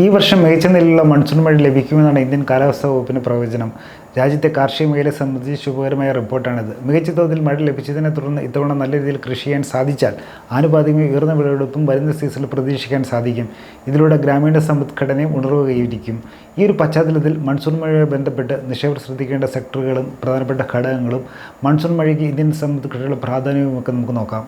ഈ വർഷം മികച്ച നിലയിലുള്ള മൺസൂൺ മഴ ലഭിക്കുമെന്നാണ് ഇന്ത്യൻ കാലാവസ്ഥാ വകുപ്പിന്റെ പ്രവചനം. രാജ്യത്തെ കാർഷിക മേഖലയെ സംബന്ധിച്ച് ശുഭകരമായ റിപ്പോർട്ടാണിത്. മികച്ച തോതിൽ മഴ ലഭിച്ചതിനെ തുടർന്ന് ഇത്തവണ നല്ല രീതിയിൽ കൃഷി ചെയ്യാൻ സാധിച്ചാൽ ആനുപാതികമായി ഉയർന്ന വിളവെടുപ്പും വരുന്ന സീസണിൽ പ്രതീക്ഷിക്കാൻ സാധിക്കും. ഇതിലൂടെ ഗ്രാമീണ സമ്പദ്ഘടനയും ഉണർവ് കൈവരിക്കും ഈ ഒരു പശ്ചാത്തലത്തിൽ മൺസൂൺ മഴയുമായി ബന്ധപ്പെട്ട് നിക്ഷേപർ ശ്രദ്ധിക്കേണ്ട സെക്ടറുകളും പ്രധാനപ്പെട്ട ഘടകങ്ങളും മൺസൂൺ മഴയ്ക്ക് ഇന്ത്യൻ സമ്പദ്ഘടനയുടെ പ്രാധാന്യവും ഒക്കെ നമുക്ക് നോക്കാം.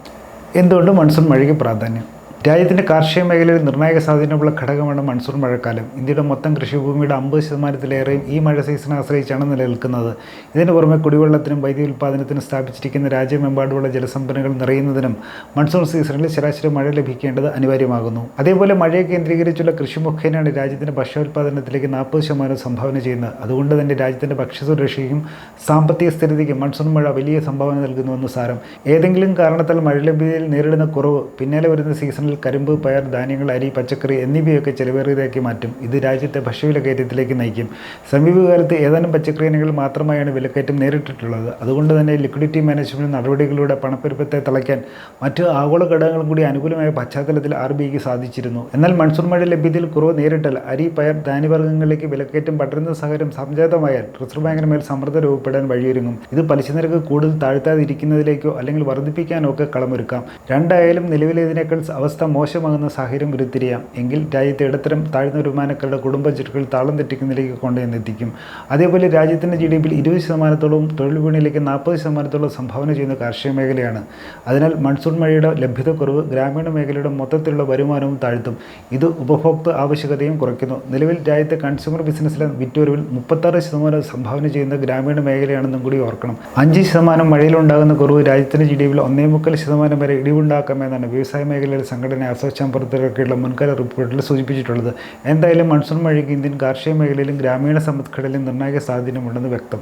എന്തുകൊണ്ട് മൺസൂൺ മഴയ്ക്ക് പ്രാധാന്യം? രാജ്യത്തിന്റെ കാർഷിക മേഖലയിൽ നിർണായക സ്വാധീനമുള്ള ഘടകമാണ് മൺസൂൺ മഴക്കാലം. ഇന്ത്യയുടെ മൊത്തം കൃഷിഭൂമിയുടെ അമ്പത് ശതമാനത്തിലേറെയും ഈ മഴ സീസണെ ആശ്രയിച്ചാണ് നിലനിൽക്കുന്നത്. ഇതിന് പുറമെ കുടിവെള്ളത്തിനും വൈദ്യുതി ഉൽപ്പാദനത്തിനും സ്ഥാപിച്ചിരിക്കുന്ന രാജ്യമെമ്പാടുമുള്ള ജലസംഭരണികൾ നിറയുന്നതിനും മൺസൂൺ സീസണിൽ ശരാശരി മഴ ലഭിക്കേണ്ടത് അനിവാര്യമാകുന്നു. അതേപോലെ മഴയെ കേന്ദ്രീകരിച്ചുള്ള കൃഷി മുഖേനയാണ് രാജ്യത്തിന്റെ ഭക്ഷ്യോൽപാദനത്തിലേക്ക് നാൽപ്പത് ശതമാനം സംഭാവന ചെയ്യുന്നത്. അതുകൊണ്ട് തന്നെ രാജ്യത്തിന്റെ ഭക്ഷ്യസുരക്ഷയ്ക്കും സാമ്പത്തിക സ്ഥിരതയ്ക്കും മൺസൂൺ മഴ വലിയ സംഭാവന നൽകുന്നുവെന്ന് സാരം. ഏതെങ്കിലും കാരണത്താൽ മഴ ലഭ്യതയിൽ നേരിടുന്ന കുറവ് പിന്നാലെ വരുന്ന സീസണിൽ കരിമ്പ് പയർ ധാന്യങ്ങൾ അരി പച്ചക്കറി എന്നിവയൊക്കെ ചെലവേറിയതാക്കി മാറ്റും. ഇത് രാജ്യത്തെ ഭക്ഷ്യവില കയറ്റത്തിലേക്ക് നയിക്കും. സമീപകാലത്ത് ഏതാനും പച്ചക്കറി ഇനങ്ങൾ മാത്രമായാണ് വിലക്കയറ്റം നേരിട്ടിട്ടുള്ളത്. അതുകൊണ്ട് തന്നെ ലിക്വിഡിറ്റി മാനേജ്മെന്റ് നടപടികളിലൂടെ പണപ്പെരുപ്പത്തെ തളയ്ക്കാൻ മറ്റ് ആഗോള ഘടകങ്ങളും കൂടി അനുകൂലമായ പശ്ചാത്തലത്തിൽ ആർ ബി ഐക്ക് സാധിച്ചിരുന്നു. എന്നാൽ മൺസൂൺ മഴ ലഭ്യതയിൽ കുറവ് നേരിട്ടാൽ അരി പയർ ധാന്യവർഗങ്ങളിലേക്ക് വിലക്കയറ്റം പടരുന്ന സാഹചര്യം സംജാതമായാൽ റിസർവ് ബാങ്കിന് മേൽ സമ്മർദ്ദം രൂപപ്പെടാൻ വഴിയൊരുങ്ങും. ഇത് പലിശ നിരക്ക് കൂടുതൽ താഴ്ത്താതിരിക്കുന്നതിലേക്കോ അല്ലെങ്കിൽ വർദ്ധിപ്പിക്കാനോ ഒക്കെ കളമൊരുക്കാം. രണ്ടായാലും നിലവിലേതിനേക്കാൾ അവസ്ഥ മോശമാകുന്ന സാഹചര്യം ഉരുത്തിരിയാം എങ്കിൽ രാജ്യത്തെ ഇടത്തരം താഴ്ന്ന വരുമാനക്കാരുടെ കുടുംബ ബജറ്റുകൾ താളം തെറ്റിക്കുന്നതിലേക്ക് കൊണ്ടുവന്നെത്തിക്കും. അതേപോലെ രാജ്യത്തിന്റെ ജി ഡി പിയിൽ ഇരുപത് ശതമാനത്തോളം തൊഴിൽ വിപണിയിലേക്ക് നാൽപ്പത് ശതമാനത്തോളം സംഭാവന ചെയ്യുന്ന കാർഷിക മേഖലയാണ്. അതിനാൽ മൺസൂൺ മഴയുടെ ലഭ്യതക്കുറവ് ഗ്രാമീണ മേഖലയുടെ മൊത്തത്തിലുള്ള വരുമാനവും താഴ്ത്തും. ഇത് ഉപഭോക്തൃ ആവശ്യകതയും കുറയ്ക്കുന്നു. നിലവിൽ രാജ്യത്തെ കൺസ്യൂമർ ബിസിനസ്സിലെ വിറ്റുവരവിൽ മുപ്പത്താറ് ശതമാനം സംഭാവന ചെയ്യുന്ന ഗ്രാമീണ മേഖലയാണെന്നും കൂടി ഓർക്കണം. അഞ്ച് ശതമാനം മഴയിലുണ്ടാകുന്ന കുറവ് രാജ്യത്തിന്റെ ജി ഡി പിയിൽ ഒന്നേ മുക്കാൽ ശതമാനം വരെ ഇടിവുണ്ടാക്കാമെന്നാണ് വ്യവസായ മേഖലയിലെ സംഘടന അസോച്ചാൻ പുറത്തിറക്കിയുള്ള മുൻകാല റിപ്പോർട്ടിൽ സൂചിപ്പിച്ചിട്ടുള്ളത്. എന്തായാലും മൺസൂൺ മഴയ്ക്ക് ഇന്ത്യൻ കാർഷിക മേഖലയിലും ഗ്രാമീണ സമ്പദ്ഘടനയിലും നിർണായക സ്വാധീനമുണ്ടെന്ന് വ്യക്തം.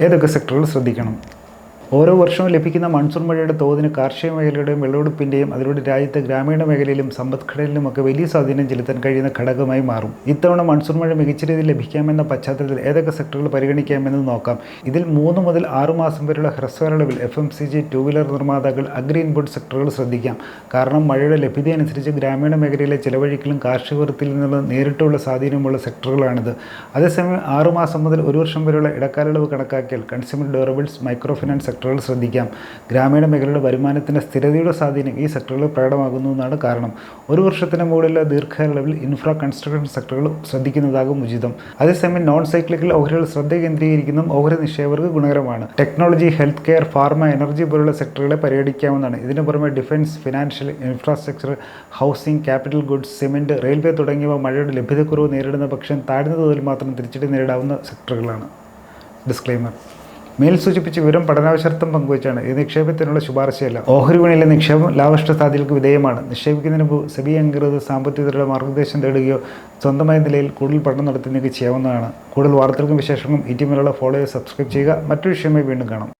ഏതൊക്കെ സെക്ടറുകൾ ശ്രദ്ധിക്കണം? ഓരോ വർഷവും ലഭിക്കുന്ന മൺസൂൺ മഴയുടെ തോതിന് കാർഷിക മേഖലയുടെയും വിളവെടുപ്പിന്റെയും അതിലൂടെ രാജ്യത്തെ ഗ്രാമീണ മേഖലയിലും സമ്പദ്ഘടനയിലും ഒക്കെ വലിയ സ്വാധീനം ചെലുത്താൻ കഴിയുന്ന ഘടകമായി മാറും. ഇത്തവണ മൺസൂൺ മഴ മികച്ച രീതിയിൽ ലഭിക്കാമെന്ന പശ്ചാത്തലത്തിൽ ഏതൊക്കെ സെക്ടറുകൾ പരിഗണിക്കാമെന്ന് നോക്കാം. ഇതിൽ മൂന്ന് മുതൽ ആറു മാസം വരെയുള്ള ഹ്രസ്വകാലയളവിൽ F M C G two wheeler നിർമ്മാതാക്കൾ അഗ്രി ഇൻപുട്ട് സെക്ടറുകൾ ശ്രദ്ധിക്കാം. കാരണം മഴയുടെ ലഭ്യത അനുസരിച്ച് ഗ്രാമീണ മേഖലയിലെ ചിലവഴിക്കലും കാർഷിക വൃത്തിയിൽ നേരിട്ടുള്ള സ്വാധീനമുള്ള സെക്ടറുകളാണിത്. അതേസമയം ആറ് മാസം മുതൽ ഒരു വർഷം വരെയുള്ള ഇടക്കാലയളവ് കണക്കാക്കിയാൽ കൺസ്യൂമർ ഡ്യൂറബിൾസ് മൈക്രോ ഫിനാൻസ് സെക്ടറുകൾ ശ്രദ്ധിക്കാം. ഗ്രാമീണ മേഖലയുടെ വരുമാനത്തിന്റെ സ്ഥിരതയുടെ സ്വാധീനം ഈ സെക്ടറുകളിൽ പ്രകടമാകുന്നു എന്നാണ് കാരണം. ഒരു വർഷത്തിന് മുകളിലെ ദീർഘകാലയളവിൽ ഇൻഫ്രാ കൺസ്ട്രക്ഷൻ സെക്ടറുകൾ ശ്രദ്ധിക്കുന്നതാകും ഉചിതം. അതേസമയം നോൺ സൈക്ലിക്കൽ ഓഹരികൾ ശ്രദ്ധ കേന്ദ്രീകരിക്കുന്നതും ഓഹരി നിക്ഷേപകർക്ക് ഗുണകരമാണ്. Technology health care pharma energy പോലുള്ള സെക്ടറുകളെ പരിഗണിക്കാവുന്നതാണ്. ഇതിനു പുറമെ defence financial infrastructure housing capital goods cement railway തുടങ്ങിയവ മഴയുടെ ലഭ്യതക്കുറവ് നേരിടുന്ന പക്ഷം താഴ്ന്ന തോതിൽ മാത്രം തിരിച്ചടി നേരിടാവുന്ന സെക്ടറുകളാണ് ഡിസ്ക്ലെയിമർ മേൽ സൂചിപ്പിച്ച വിവരം പഠനാവശ്യർത്ഥം പങ്കുവച്ചാണ്. ഇത് നിക്ഷേപത്തിനുള്ള ശുപാർശയല്ല. ഓഹരി വിപണിയിലെ നിക്ഷേപം ലാഭഷ്ട സാധ്യതകൾക്ക് വിധേയമാണ്. നിക്ഷേപിക്കുന്നതിന് മുമ്പ് സെബി അംഗീകൃത സാമ്പത്തികതയുടെ മാർഗനിർദ്ദേശം തേടുകയോ സ്വന്തമായ നിലയിൽ കൂടുതൽ പഠനം നടത്തുകയോ ചെയ്യാവുന്നതാണ്. കൂടുതൽ വാർത്തകൾക്കും വിശേഷങ്ങളും ഈ ടീമിലുള്ള ഫോളോ സബ്സ്ക്രൈബ് ചെയ്യുക. മറ്റൊരു വിഷയമായി വീണ്ടും കാണാം.